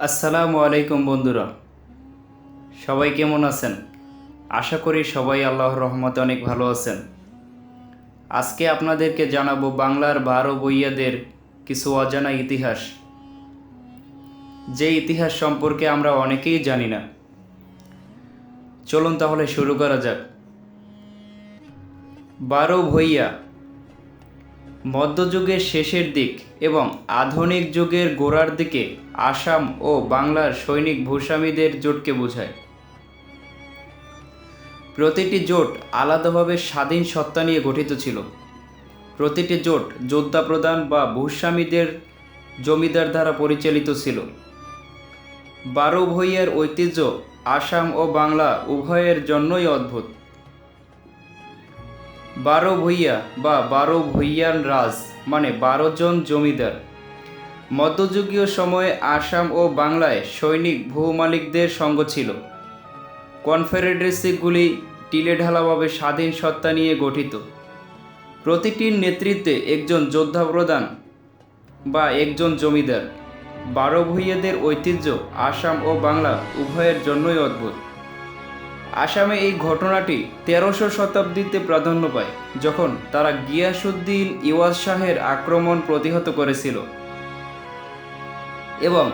আসসালামু আলাইকুম বন্ধুরা। সবাই কেমন আছেন? আশা করি সবাই আল্লাহর রহমতে অনেক ভালো আছেন। আজকে আপনাদেরকে জানাব বাংলার বারো বইয়াদের কিছু অজানা ইতিহাস। যে ইতিহাস সম্পর্কে আমরা অনেকেই জানি না। চলুন তাহলে শুরু করা যাক। বারো ভইয়া মধ্যযুগের শেষের দিক এবং আধুনিক যুগের গোড়ার দিকে আসাম ও বাংলার সৈনিক ভূস্বামীদের জোটকে বোঝায়। প্রতিটি জোট আলাদাভাবে স্বাধীন সত্তা নিয়ে গঠিত ছিল। প্রতিটি জোট যোদ্ধা প্রদান বা ভূস্বামীদের জমিদার দ্বারা পরিচালিত ছিল। বারো ভূঁইয়ার ঐতিহ্য আসাম ও বাংলা উভয়ের জন্যই অদ্ভুত। বারো ভূঁইয়া বা বারো ভূঁইয়ান রাজ মানে বারো জন জমিদার। মধ্যযুগীয় সময়ে আসাম ও বাংলায় সৈনিক ভূমালিকদের সঙ্গ ছিল। কনফেডারেসিগুলি টিলেঢালাভাবে স্বাধীন সত্তা নিয়ে গঠিত। প্রতিটির নেতৃত্বে একজন যোদ্ধা প্রধান বা একজন জমিদার। বারো ভূঁইয়াদের ঐতিহ্য আসাম ও বাংলা উভয়ের জন্যই অদ্ভুত। আসামে এই ঘটনাটি তেরোশো শতাব্দীতে প্রাধান্য পায়, যখন তারা গিয়াসুদ্দিন ইওয়াজ শাহের আক্রমণ প্রতিহত করেছিল। এবং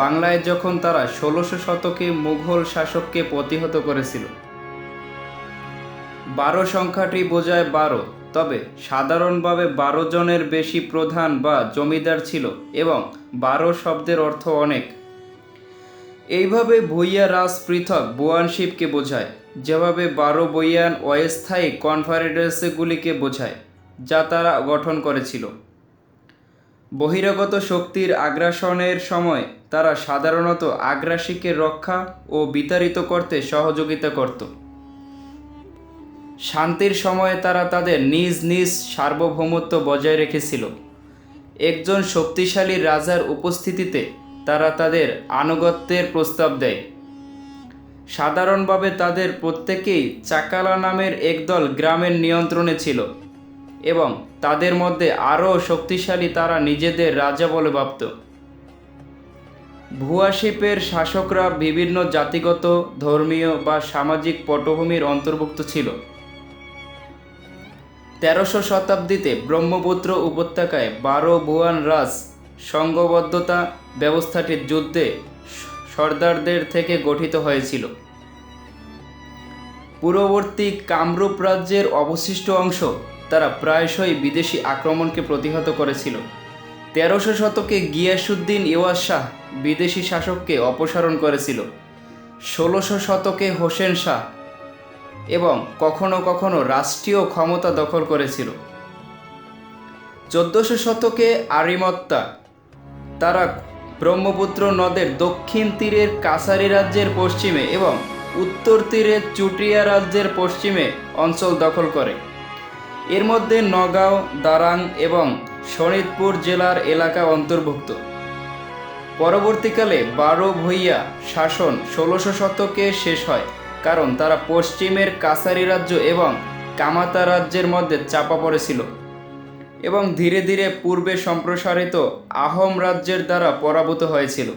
বাংলায় যখন তারা ষোলোশো শতকে মুঘল শাসককে প্রতিহত করেছিল। বারো সংখ্যাটি বোঝায় বারো, তবে সাধারণভাবে বারো জনের বেশি প্রধান বা জমিদার ছিল এবং বারো শব্দের অর্থ অনেক। এইভাবে ভুইয়া রাজ পৃথক বোয়ানশিপকে বোঝায়, যেভাবে বারো বইয়ান অস্থায়ী কনফারেন্সগুলিকে বোঝায়, যা তারা গঠন করেছিল। বহিরাগত শক্তির আগ্রাসনের সময় তারা সাধারণত আগ্রাসীকে রক্ষা ও বিতাড়িত করতে সহযোগিতা করত। শান্তির সময়ে তারা তাদের নিজ নিজ সার্বভৌমত্ব বজায় রেখেছিল। একজন শক্তিশালী রাজার উপস্থিতিতে তারা তাদের আনুগত্যের প্রস্তাব দেয়। সাধারণভাবে তাদের প্রত্যেকেই চাকালা নামের একদল গ্রামের নিয়ন্ত্রণে ছিল এবং তাদের মধ্যে আরও শক্তিশালী তারা নিজেদের রাজা বলে ভাবত। ভুয়াশিপের শাসকরা বিভিন্ন জাতিগত, ধর্মীয় বা সামাজিক পটভূমির অন্তর্ভুক্ত ছিল। তেরোশো শতাব্দীতে ব্রহ্মপুত্র উপত্যকায় বারো ভুয়ান রাজ সংঘবদ্ধতা ব্যবস্থাটির যুদ্ধে সর্দারদের থেকে গঠিত হয়েছিল। পূর্ববর্তী কামরূপ রাজ্যের অবশিষ্ট অংশ তারা প্রায়শই বিদেশি আক্রমণকে প্রতিহত করেছিল। তেরোশো শতকে গিয়াসুদ্দিন ইওয়াজ শাহ বিদেশি শাসককে অপসারণ করেছিল। ষোলোশো শতকে হোসেন শাহ এবং কখনো কখনো রাষ্ট্রীয় ক্ষমতা দখল করেছিল। চোদ্দশো শতকে আরিমত্তা তারা ব্রহ্মপুত্র নদের দক্ষিণ তীরের কাছারি রাজ্যের পশ্চিমে এবং উত্তর তীরের চুটিয়া রাজ্যের পশ্চিমে অঞ্চল দখল করে। এর মধ্যে নগাঁও, দারাং এবং শোনিতপুর জেলার এলাকা অন্তর্ভুক্ত। পরবর্তীকালে বারো ভূঁইয়া শাসন ষোলোশো শতকে শেষ হয়, কারণ তারা পশ্চিমের কাছারি রাজ্য এবং কামাতা রাজ্যের মধ্যে চাপা পড়েছিল। এবং ধীরে ধীরে পূর্বে সম্প্রসারিত আহোম রাজ্যের দ্বারা পরাভূত হয়েছিল।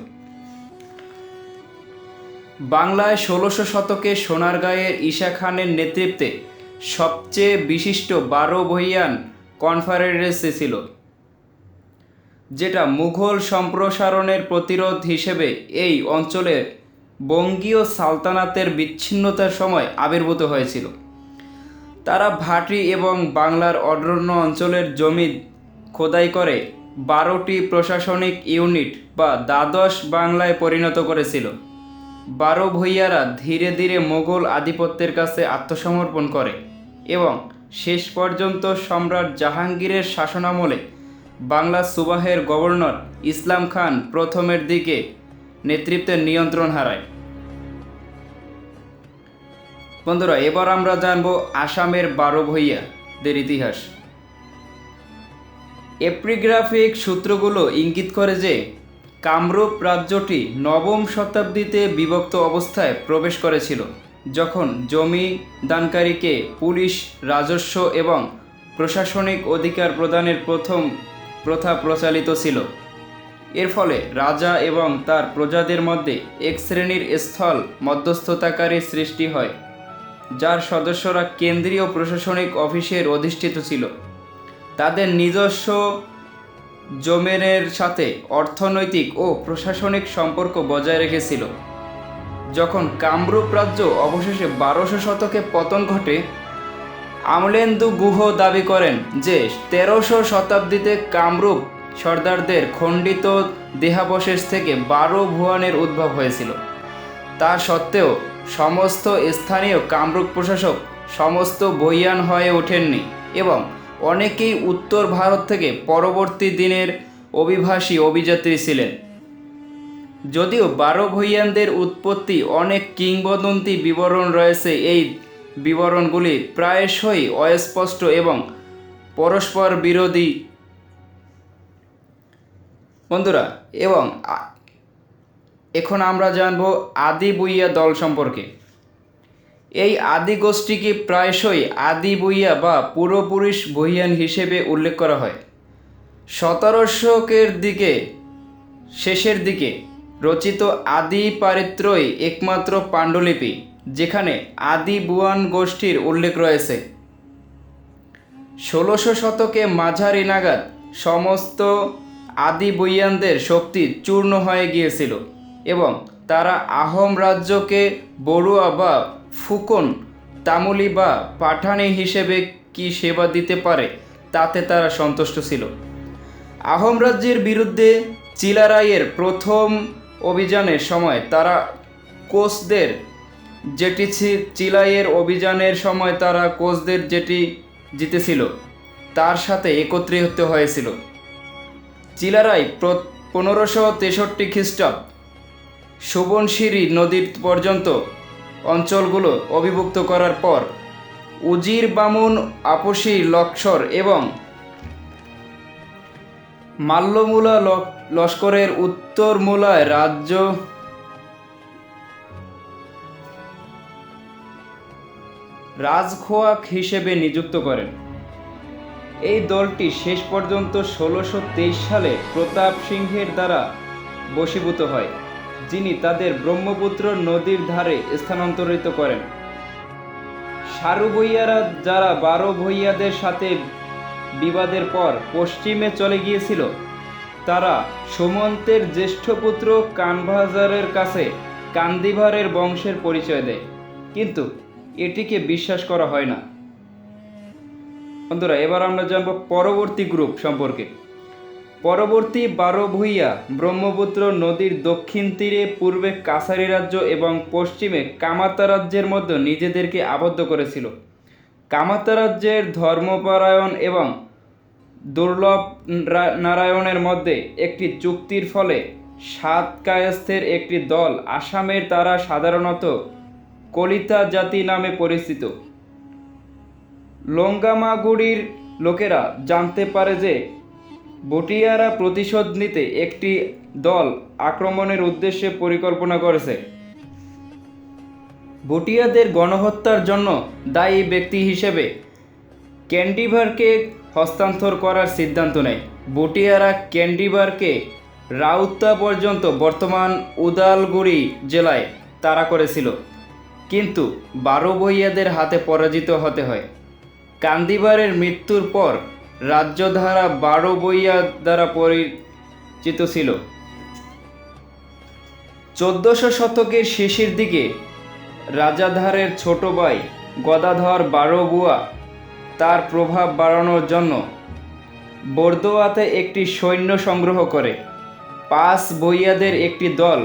বাংলায় ষোলোশো শতকে সোনারগাঁয়ের ঈশা খানের নেতৃত্বে সবচেয়ে বিশিষ্ট বারো বহিয়ান কনফারেন্সি ছিল, যেটা মুঘল সম্প্রসারণের প্রতিরোধ হিসেবে এই অঞ্চলে বঙ্গীয় সালতানাতের বিচ্ছিন্নতার সময় আবির্ভূত হয়েছিল। তারা ভাটি এবং বাংলার অরণ্য অঞ্চলের জমি খোদাই করে বারোটি প্রশাসনিক ইউনিট বা দ্বাদশ বাংলায় পরিণত করেছিল। বারো ভূঁইয়ারা ধীরে ধীরে মোগল আধিপত্যের কাছে আত্মসমর্পণ করে এবং শেষ পর্যন্ত সম্রাট জাহাঙ্গীরের শাসনামলে বাংলা সুবাহের গভর্নর ইসলাম খান প্রথমের দিকে নেতৃত্বের নিয়ন্ত্রণ হারায়। বন্ধুরা, এবার আমরা জানব আসামের বারো ভূঁইয়াদের ইতিহাস। এপ্রিগ্রাফিক সূত্রগুলো ইঙ্গিত করে যে, কামরূপ রাজ্যটি নবম শতাব্দীতে বিভক্ত অবস্থায় প্রবেশ করেছিল, যখন জমি দানকারীকে পুলিশ, রাজস্ব এবং প্রশাসনিক অধিকার প্রদানের প্রথম প্রথা প্রচালিত ছিল। এর ফলে রাজা এবং তার প্রজাদের মধ্যে এক শ্রেণির স্থল মধ্যস্থতাকারী সৃষ্টি হয়। যার সদস্যরা কেন্দ্রীয় প্রশাসনিক অফিসের অধিষ্ঠিত ছিল। তাদের নিজস্ব জমিনের সাথে অর্থনৈতিক ও প্রশাসনিক সম্পর্ক বজায় রেখেছিল। যখন কামরূপ রাজ্য অবশেষে বারোশো শতকে পতন ঘটে, আমলেন্দু গুহ দাবি করেন যে তেরোশো শতাব্দীতে কামরূপ সর্দারদের খণ্ডিত দেহাবশেষ থেকে বারো ভুয়ানের উদ্ভব হয়েছিল। তা সত্ত্বেও সমস্ত স্থানীয় কামরূপ প্রশাসক সমস্ত বইয়ান হয়ে ওঠেননি এবং অনেকেই উত্তর ভারত থেকে পরবর্তী দিনের অভিবাসী অভিযাত্রী ছিলেন। যদিও বারো ভৈয়ানদের উৎপত্তি অনেক কিংবদন্তি বিবরণ রয়েছে, এই বিবরণগুলি প্রায়শই অস্পষ্ট এবং পরস্পর বিরোধী বন্ধুরা, এবং এখন আমরা জানব আদি বুইয়া দল সম্পর্কে। এই আদি গোষ্ঠীকে প্রায়শই আদি বুইয়া বা পূর্বপুরুষ বহিয়ান হিসেবে উল্লেখ করা হয়। সতেরো শতকের দিকে, শেষের দিকে রচিত আদি পারিত্রই একমাত্র পাণ্ডুলিপি, যেখানে আদি বুয়ান গোষ্ঠীর উল্লেখ রয়েছে। ষোলোশো শতকে মাঝারি নাগাদ সমস্ত আদি বৈয়ানদের শক্তি চূর্ণ হয়ে গিয়েছিল। এবং তারা আহোম রাজ্যকে বড়ুয়া বা ফুকন, তামুলি বা পাঠানি হিসেবে কি সেবা দিতে পারে, তাতে তারা সন্তুষ্ট ছিল। আহোম রাজ্যের বিরুদ্ধে চিলারাইয়ের প্রথম অভিযানের সময় তারা কোচদের যেটি চিলাইয়ের অভিযানের সময় তারা কোচদের যেটি জিতেছিল, তার সাথে একত্রিত হয়েছিল। চিলারাই পনেরোশো তেষট্টি খ্রিস্টাব্দ সুবনশিরি নদীর পর্যন্ত অঞ্চলগুলো অবিভক্ত করার পর উজির বামুন আপসি লক্ষর এবং মাল্যমূলা লস্করের উত্তর মূলায় রাজ্য রাজখোয়াক হিসেবে নিযুক্ত করেন। এই দলটি শেষ পর্যন্ত ষোলোশো সালে প্রতাপ সিংহের দ্বারা বশীভূত হয়। যিনি তাদের ব্রহ্মপুত্র নদীর ধারে স্থানান্তরিত করেন। সারু ভৈয়ারা যারা বারো ভৈয়াদের সাথে বিবাদের পর পশ্চিমে চলে গিয়েছিল, তারা সুমন্তের জ্যেষ্ঠ পুত্র কানভাজারের কাছে কান্দিভারের বংশের পরিচয় দেয়। কিন্তু এটিকে বিশ্বাস করা হয় না। বন্ধুরা, এবার আমরা জানব পরবর্তী গ্রুপ সম্পর্কে। পরবর্তী বারো ভূইয়া ব্রহ্মপুত্র নদীর দক্ষিণ তীরে, পূর্বে কাছারি রাজ্য এবং পশ্চিমে কামাতা রাজ্যের মধ্যে নিজেদেরকে আবদ্ধ করেছিল। কামাতা রাজ্যের ধর্মপরায়ণ এবং দুর্লভ নারায়ণের মধ্যে একটি চুক্তির ফলে সাত কায়স্থের একটি দল আসামের তারা সাধারণত কলিতা জাতি নামে পরিচিত। লঙ্গামাগুড়ির লোকেরা জানতে পারে যে বটিয়ারা প্রতিশোধ নিতে একটি দল আক্রমণের উদ্দেশ্যে পরিকল্পনা করেছে। ভুটিয়াদের গণহত্যার জন্য দায়ী ব্যক্তি হিসেবে ক্যান্ডিভারকে হস্তান্তর করার সিদ্ধান্ত নেয়। বুটিয়ারা ক্যান্ডিভারকে রাউতা পর্যন্ত বর্তমান উদালগুড়ি জেলায় তাড়া করেছিল, কিন্তু বারো বইয়াদের হাতে পরাজিত হতে হয়। কান্দিবারের মৃত্যুর পর রাজ্যধারা বারো বইয়া দ্বারা পরিচিত ছিল। চোদ্দশো শতকের শেষের দিকে রাজাধারের ছোট ভাই গদাধর বারো বুয়া তার প্রভাব বাড়ানোর জন্য বর্দোয়াতে একটি সৈন্য সংগ্রহ করে। পাঁচ বইয়াদের একটি দল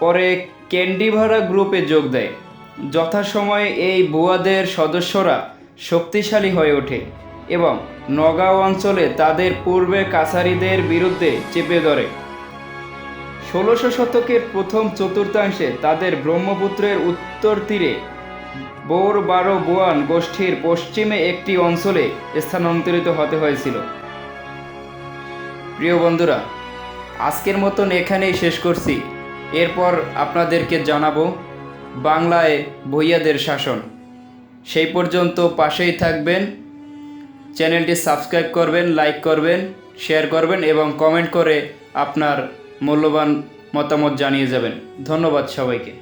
পরে ক্যান্ডিভারা গ্রুপে যোগ দেয়। যথাসময়ে এই বুয়াদের সদস্যরা শক্তিশালী হয়ে ওঠে। এবং নগাঁও অঞ্চলে তাদের পূর্বে কাছারিদের বিরুদ্ধে চেপে ধরে। ষোলোশো শতকের প্রথম চতুর্থাংশে তাদের ব্রহ্মপুত্রের উত্তর তীরে বোর বারো বোয়ান গোষ্ঠীর পশ্চিমে একটি অঞ্চলে স্থানান্তরিত হতে হয়েছিল। প্রিয় বন্ধুরা, আজকের মতন এখানেই শেষ করছি। এরপর আপনাদেরকে জানাব বাংলায় ভূইয়াদের শাসন। সেই পর্যন্ত পাশেই থাকবেন। চ্যানেলটি সাবস্ক্রাইব করবেন, লাইক করবেন, শেয়ার করবেন এবং কমেন্ট করে আপনার মূল্যবান মতামত জানিয়ে যাবেন। ধন্যবাদ সবাইকে।